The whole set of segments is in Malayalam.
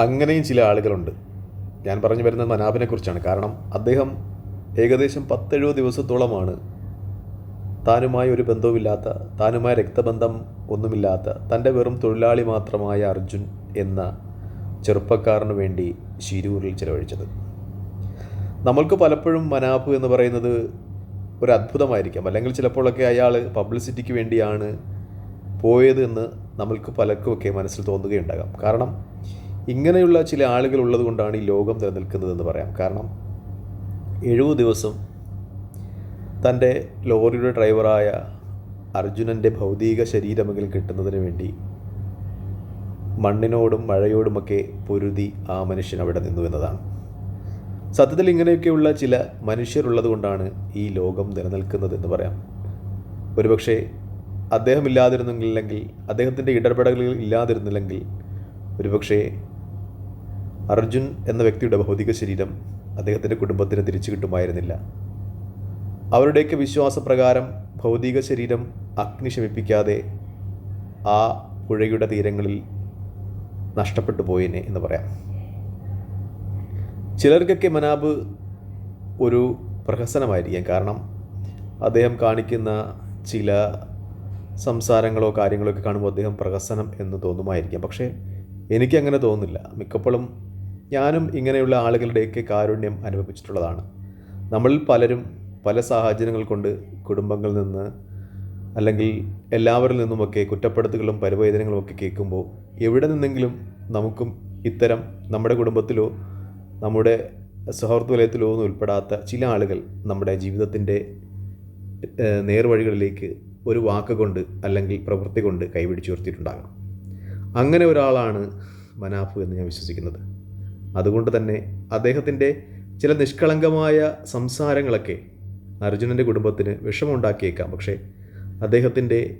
അങ്ങനെയും ചില ആളുകളുണ്ട്. ഞാൻ പറഞ്ഞു വരുന്നത് മനാബിനെ കുറിച്ചാണ്. കാരണം അദ്ദേഹം ഏകദേശം പത്തെഴുപത് ദിവസത്തോളമാണ് താനുമായി ഒരു ബന്ധവുമില്ലാത്ത താനുമായി രക്തബന്ധം ഒന്നുമില്ലാത്ത തന്റെ വെറും തൊഴിലാളി മാത്രമായ അർജുൻ എന്ന ചെറുപ്പക്കാരന് വേണ്ടി ശിരൂരിൽ ചിലവഴിച്ചത്. നമ്മൾക്ക് പലപ്പോഴും മനാപ്പ് എന്ന് പറയുന്നത് ഒരു അത്ഭുതമായിരിക്കാം. അല്ലെങ്കിൽ ചിലപ്പോഴൊക്കെ അയാൾ പബ്ലിസിറ്റിക്ക് വേണ്ടിയാണ് പോയത് എന്ന് നമ്മൾക്ക് പലർക്കുമൊക്കെ മനസ്സിൽ തോന്നുകയുണ്ടാകാം. കാരണം ഇങ്ങനെയുള്ള ചില ആളുകൾ ഉള്ളത് കൊണ്ടാണ് ഈ ലോകം നിലനിൽക്കുന്നതെന്ന് പറയാം. കാരണം എഴുപത് ദിവസം തന്റെ ലോറിയുടെ ഡ്രൈവറായ അർജുനന്റെ ഭൗതിക ശരീരമെങ്കിലും കിട്ടുന്നതിന് വേണ്ടി മണ്ണിനോടും മഴയോടുമൊക്കെ പൊരുതി ആ മനുഷ്യൻ അവിടെ നിന്നു എന്നതാണ്. സത്യത്തിൽ ഇങ്ങനെയൊക്കെയുള്ള ചില മനുഷ്യരുള്ളത് കൊണ്ടാണ് ഈ ലോകം നിലനിൽക്കുന്നത് എന്ന് പറയാം. ഒരുപക്ഷെ അദ്ദേഹം ഇല്ലാതിരുന്നില്ലെങ്കിൽ അദ്ദേഹത്തിന്റെ ഇടപെടലുകൾ ഇല്ലാതിരുന്നില്ലെങ്കിൽ ഒരുപക്ഷെ അർജുൻ എന്ന വ്യക്തിയുടെ ഭൗതിക ശരീരം അദ്ദേഹത്തിന്റെ കുടുംബത്തിന് തിരിച്ചു കിട്ടുമായിരുന്നില്ല. അവരുടെയൊക്കെ വിശ്വാസപ്രകാരം ഭൗതിക ശരീരം അഗ്നി ശമിപ്പിക്കാതെ ആ പുഴയുടെ തീരങ്ങളിൽ നഷ്ടപ്പെട്ടു പോയേനെ എന്ന് പറയാം. ചിലർക്കൊക്കെ മനാബ് ഒരു പ്രഹസനമായിരിക്കാം. കാരണം അദ്ദേഹം കാണിക്കുന്ന ചില സംസാരങ്ങളോ കാര്യങ്ങളോ ഒക്കെ കാണുമ്പോൾ അദ്ദേഹം പ്രഹസനം എന്ന് തോന്നുമായിരിക്കാം. പക്ഷേ എനിക്കങ്ങനെ തോന്നുന്നില്ല. മിക്കപ്പോഴും ഞാനും ഇങ്ങനെയുള്ള ആളുകളുടെയൊക്കെ കാരുണ്യം അനുഭവിച്ചിട്ടുള്ളതാണ്. നമ്മളിൽ പലരും പല സാഹചര്യങ്ങൾ കൊണ്ട് കുടുംബങ്ങളിൽ നിന്ന് അല്ലെങ്കിൽ എല്ലാവരിൽ നിന്നുമൊക്കെ കുറ്റപ്പെടുത്തുകളും പരിവേദനകളും ഒക്കെ കേൾക്കുമ്പോൾ എവിടെ നിന്നെങ്കിലും നമുക്കും ഇത്തരം നമ്മുടെ കുടുംബത്തിലോ നമ്മുടെ സൗഹൃദ വലയത്തിലോ ഒന്നും ഉൾപ്പെടാത്ത ചില ആളുകൾ നമ്മുടെ ജീവിതത്തിന്റെ നേർവഴികളിലേക്ക് ഒരു വാക്ക് കൊണ്ട് അല്ലെങ്കിൽ പ്രവൃത്തി കൊണ്ട് കൈപിടിച്ചുയർത്തിയിട്ടുണ്ടാകണം. അങ്ങനെ ഒരാളാണ് മനാഫു എന്ന് ഞാൻ വിശ്വസിക്കുന്നത്. അതുകൊണ്ട് തന്നെ അദ്ദേഹത്തിന്റെ ചില നിഷ്കളങ്കമായ സംസാരങ്ങളൊക്കെ അർജുനന്റെ കുടുംബത്തിന് വിഷമമുണ്ടാക്കിയേക്കാം. പക്ഷേ അദ്ദേഹത്തിന്റെ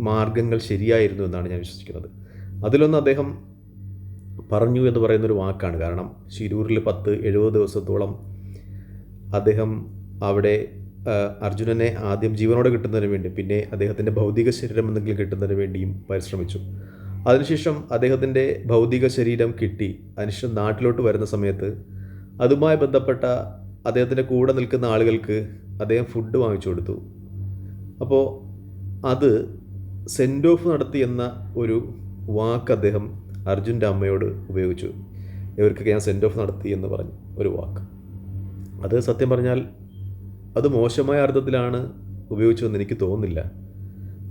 മാർഗങ്ങൾ ശരിയായിരുന്നു എന്നാണ് ഞാൻ വിശ്വസിക്കുന്നത്. അതിലൊന്ന് അദ്ദേഹം പറഞ്ഞു എന്ന് പറയുന്നൊരു വാക്കാണ്. കാരണം ശിരൂരിൽ പത്ത് എഴുപത് ദിവസത്തോളം അദ്ദേഹം അവിടെ അർജുനനെ ആദ്യം ജീവനോടെ കിട്ടുന്നതിന് വേണ്ടി പിന്നെ അദ്ദേഹത്തിന്റെ ഭൗതിക ശരീരം എന്തെങ്കിലും കിട്ടുന്നതിന് വേണ്ടിയും പരിശ്രമിച്ചു. അതിനുശേഷം അദ്ദേഹത്തിന്റെ ഭൗതിക ശരീരം കിട്ടി. അതിനുശേഷം നാട്ടിലോട്ട് വരുന്ന സമയത്ത് അതുമായി ബന്ധപ്പെട്ട അദ്ദേഹത്തിന്റെ കൂടെ നിൽക്കുന്ന ആളുകൾക്ക് അദ്ദേഹം ഫുഡ് വാങ്ങിച്ചു കൊടുത്തു. അപ്പോൾ അത് സെൻഡ് ഓഫ് നടത്തി എന്ന ഒരു വാക്ക് അദ്ദേഹം അർജുന്റെ അമ്മയോട് ഉപയോഗിച്ചു. ഇവർക്കൊക്കെ ഞാൻ സെൻഡ് ഓഫ് നടത്തി എന്ന് പറഞ്ഞു ഒരു വാക്ക്. അത് സത്യം പറഞ്ഞാൽ അത് മോശമായ അർത്ഥത്തിലാണ് ഉപയോഗിച്ചതെന്ന് എനിക്ക് തോന്നുന്നില്ല.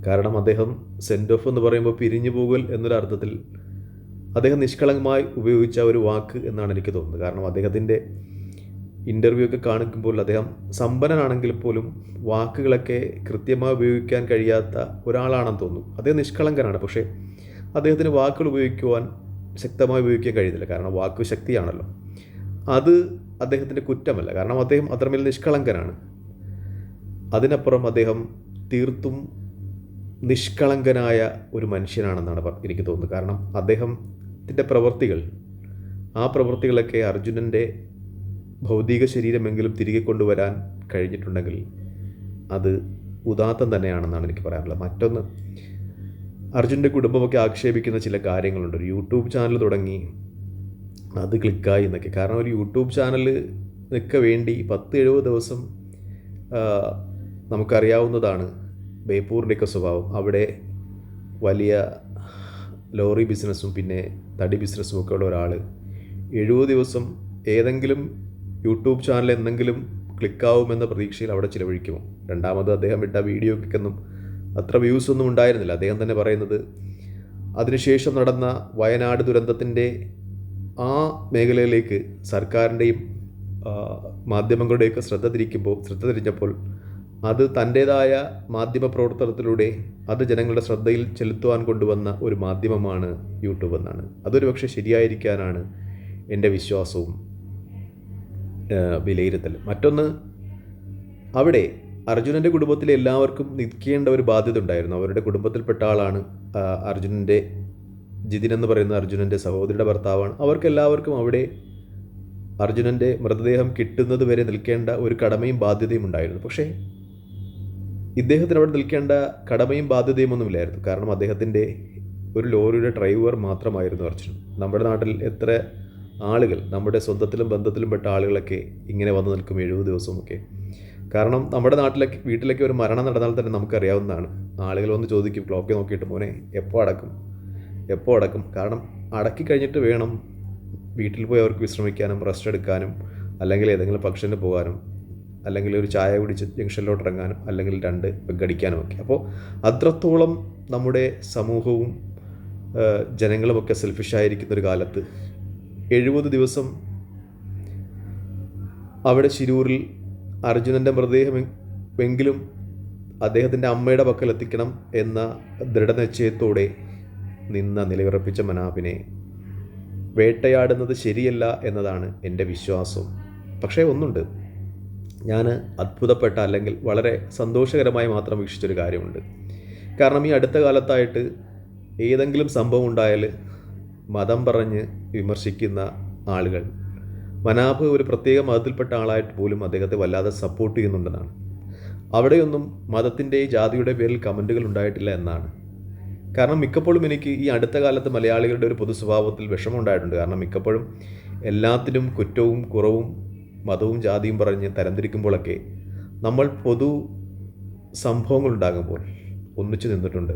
കാരണം അദ്ദേഹം സെൻഡ് ഓഫ് എന്ന് പറയുമ്പോൾ പിരിഞ്ഞു പോകൽ എന്നൊരു അർത്ഥത്തിൽ അദ്ദേഹം നിഷ്കളങ്കമായി ഉപയോഗിച്ച ഒരു വാക്ക് എന്നാണ് എനിക്ക് തോന്നുന്നത്. കാരണം അദ്ദേഹത്തിന്റെ ഇന്റർവ്യൂ ഒക്കെ കാണിക്കുമ്പോൾ അദ്ദേഹം സമ്പന്നനാണെങ്കിൽ പോലും വാക്കുകളൊക്കെ കൃത്യമായി ഉപയോഗിക്കാൻ കഴിയാത്ത ഒരാളാണെന്ന് തോന്നുന്നു. അദ്ദേഹം നിഷ്കളങ്കനാണ്. പക്ഷേ അദ്ദേഹത്തിന് വാക്കുകൾ ഉപയോഗിക്കുവാൻ ശക്തമായി ഉപയോഗിക്കാൻ കഴിയുന്നില്ല. കാരണം വാക്ക് ശക്തിയാണല്ലോ. അത് അദ്ദേഹത്തിന്റെ കുറ്റമല്ല. കാരണം അദ്ദേഹം അത്രമേൽ നിഷ്കളങ്കനാണ്. അതിനപ്പുറം അദ്ദേഹം തീർത്തും നിഷ്കളങ്കനായ ഒരു മനുഷ്യനാണെന്നാണ് എനിക്ക് തോന്നുന്നത്. കാരണം അദ്ദേഹത്തിന്റെ പ്രവൃത്തികൾ ആ പ്രവൃത്തികളൊക്കെ അർജുനന്റെ ഭൗതിക ശരീരമെങ്കിലും തിരികെ കൊണ്ടുവരാൻ കഴിഞ്ഞിട്ടുണ്ടെങ്കിൽ അത് ഉദാത്തം തന്നെയാണെന്നാണ് എനിക്ക് പറയാനുള്ളത്. മറ്റൊന്ന് അർജുന്റെ കുടുംബമൊക്കെ ആക്ഷേപിക്കുന്ന ചില കാര്യങ്ങളുണ്ട്. ഒരു യൂട്യൂബ് ചാനൽ തുടങ്ങി അത് ക്ലിക്കായി എന്നൊക്കെ. കാരണം ഒരു യൂട്യൂബ് ചാനലിനൊക്കെ വേണ്ടി പത്ത് എഴുപത് ദിവസം നമുക്കറിയാവുന്നതാണ് ബേപ്പൂരിന്റെയൊക്കെ സ്വഭാവം. അവിടെ വലിയ ലോറി ബിസിനസ്സും പിന്നെ തടി ബിസിനസ്സും ഒക്കെ ഉള്ള ഒരാൾ എഴുപത് ദിവസം ഏതെങ്കിലും യൂട്യൂബ് ചാനൽ എന്തെങ്കിലും ക്ലിക്കാവുമെന്ന പ്രതീക്ഷയിൽ അവിടെ ചിലവഴിക്കുമോ രണ്ടാമത് അദ്ദേഹം ഇട്ട വീഡിയോക്കൊന്നും അത്ര വ്യൂസ് ഒന്നും ഉണ്ടായിരുന്നില്ല. അദ്ദേഹം തന്നെ പറയുന്നത് അതിനുശേഷം നടന്ന വയനാട് ദുരന്തത്തിന്റെ ആ മേഖലയിലേക്ക് സർക്കാരിന്റെയും മാധ്യമങ്ങളുടെയൊക്കെ ശ്രദ്ധ തിരിക്കുമ്പോൾ ശ്രദ്ധ തിരിഞ്ഞപ്പോൾ അത് തന്റേതായ മാധ്യമ പ്രവർത്തനത്തിലൂടെ അത് ജനങ്ങളുടെ ശ്രദ്ധയിൽ ചെലുത്തുവാൻ കൊണ്ടുവന്ന ഒരു മാധ്യമമാണ് യൂട്യൂബ് എന്നാണ്. അതൊരു പക്ഷേ ശരിയായിരിക്കാനാണ് എന്റെ വിശ്വാസവും വിലയിരുത്തൽ മറ്റൊന്ന് അവിടെ അർജുനന്റെ കുടുംബത്തിലെ എല്ലാവർക്കും നിൽക്കേണ്ട ഒരു ബാധ്യത ഉണ്ടായിരുന്നു. അവരുടെ കുടുംബത്തിൽപ്പെട്ട ആളാണ് അർജുനന്റെ ജിതിൻ എന്ന് പറയുന്ന അർജുനന്റെ സഹോദരിയുടെ ഭർത്താവാണ്. അവർക്കെല്ലാവർക്കും അവിടെ അർജുനന്റെ മൃതദേഹം കിട്ടുന്നത് വരെ നിൽക്കേണ്ട ഒരു കടമയും ബാധ്യതയും ഉണ്ടായിരുന്നു. പക്ഷേ ഇദ്ദേഹത്തിന് അവിടെ നിൽക്കേണ്ട കടമയും ബാധ്യതയും ഒന്നുമില്ലായിരുന്നു. കാരണം അദ്ദേഹത്തിന്റെ ഒരു ലോറിയുടെ ഡ്രൈവർ മാത്രമായിരുന്നു അർജുൻ. നമ്മുടെ നാട്ടിൽ എത്ര ആളുകൾ നമ്മുടെ സ്വന്തത്തിലും ബന്ധത്തിലും പെട്ട ആളുകളൊക്കെ ഇങ്ങനെ വന്നു നിൽക്കും എഴുപത് ദിവസമൊക്കെ. കാരണം നമ്മുടെ നാട്ടിലൊക്കെ വീട്ടിലൊക്കെ ഒരു മരണം നടന്നാൽ തന്നെ നമുക്കറിയാവുന്നതാണ്. ആളുകൾ വന്ന് ചോദിക്കും ക്ലോക്ക് നോക്കിയിട്ട് മോനെ എപ്പോൾ അടക്കും? എപ്പോൾ അടക്കും? കാരണം അടക്കി കഴിഞ്ഞിട്ട് വേണം വീട്ടിൽ പോയി അവർക്ക് വിശ്രമിക്കാനും റെസ്റ്റ് എടുക്കാനും അല്ലെങ്കിൽ ഏതെങ്കിലും ഫംഗ്ഷന് പോകാനും. അല്ലെങ്കിൽ ഒരു ചായ കുടിച്ച് ജംഗ്ഷനിലോട്ട് ഇറങ്ങാനും അല്ലെങ്കിൽ രണ്ട് പെഗടിക്കാനും ഒക്കെ അപ്പോൾ അത്രത്തോളം നമ്മുടെ സമൂഹവും ജനങ്ങളുമൊക്കെ സെൽഫിഷായിരിക്കുന്ന ഒരു കാലത്ത് എഴുപത് ദിവസം അവിടെ ശിരൂരിൽ അർജുനന്റെ മൃതദേഹമെങ്കിലും അദ്ദേഹത്തിന്റെ അമ്മയുടെ പക്കൽ എത്തിക്കണം എന്ന ദൃഢനിശ്ചയത്തോടെ നിന്ന നിലയുറപ്പിച്ച മനാബിനെ വേട്ടയാടുന്നത് ശരിയല്ല എന്നതാണ് എന്റെ വിശ്വാസം. പക്ഷേ ഒന്നുണ്ട്. ഞാൻ അത്ഭുതപ്പെട്ട അല്ലെങ്കിൽ വളരെ സന്തോഷകരമായി മാത്രം വീക്ഷിച്ചൊരു കാര്യമുണ്ട്. കാരണം ഈ അടുത്ത കാലത്തായിട്ട് ഏതെങ്കിലും സംഭവം ഉണ്ടായാൽ മതം പറഞ്ഞ് വിമർശിക്കുന്ന ആളുകൾ മനാഭ് ഒരു പ്രത്യേക മതത്തിൽപ്പെട്ട ആളായിട്ട് പോലും അദ്ദേഹത്തെ വല്ലാതെ സപ്പോർട്ട് ചെയ്യുന്നുണ്ടെന്നാണ്. അവിടെയൊന്നും മതത്തിന്റെ ജാതിയുടെ പേരിൽ കമന്റുകൾ ഉണ്ടായിട്ടില്ല എന്നാണ്. കാരണം മിക്കപ്പോഴും എനിക്ക് ഈ അടുത്ത കാലത്ത് മലയാളികളുടെ ഒരു പൊതു സ്വഭാവത്തിൽ വിഷമമുണ്ടായിട്ടുണ്ട് കാരണം മിക്കപ്പോഴും എല്ലാത്തിനും കുറ്റവും കുറവും മതവും ജാതിയും പറഞ്ഞ് തരംതിരിക്കുമ്പോഴൊക്കെ നമ്മൾ പൊതു സംഭവങ്ങൾ ഉണ്ടാകുമ്പോൾ ഒന്നിച്ചു നിന്നിട്ടുണ്ട്.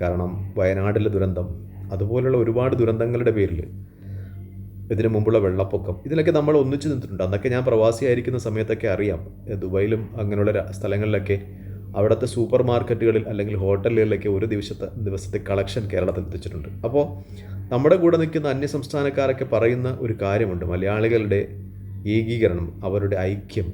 കാരണം വയനാടിലെ ദുരന്തം അതുപോലുള്ള ഒരുപാട് ദുരന്തങ്ങളുടെ പേരിൽ ഇതിനു മുമ്പുള്ള വെള്ളപ്പൊക്കം ഇതിലൊക്കെ നമ്മൾ ഒന്നിച്ചു നിന്നിട്ടുണ്ട്. അന്നൊക്കെ ഞാൻ പ്രവാസിയായിരിക്കുന്ന സമയത്തൊക്കെ അറിയാം ദുബൈയിലും ദുബായിലും അങ്ങനെയുള്ള സ്ഥലങ്ങളിലൊക്കെ അവിടുത്തെ സൂപ്പർ മാർക്കറ്റുകളിൽ അല്ലെങ്കിൽ ഹോട്ടലുകളിലൊക്കെ ഒരു ദിവസത്തെ ദിവസത്തെ കളക്ഷൻ കേരളത്തിൽ എത്തിച്ചിട്ടുണ്ട്. അപ്പോൾ നമ്മുടെ കൂടെ നിൽക്കുന്ന അന്യസംസ്ഥാനക്കാരൊക്കെ പറയുന്ന ഒരു കാര്യമുണ്ട്. മലയാളികളുടെ ഏകീകരണം അവരുടെ ഐക്യം.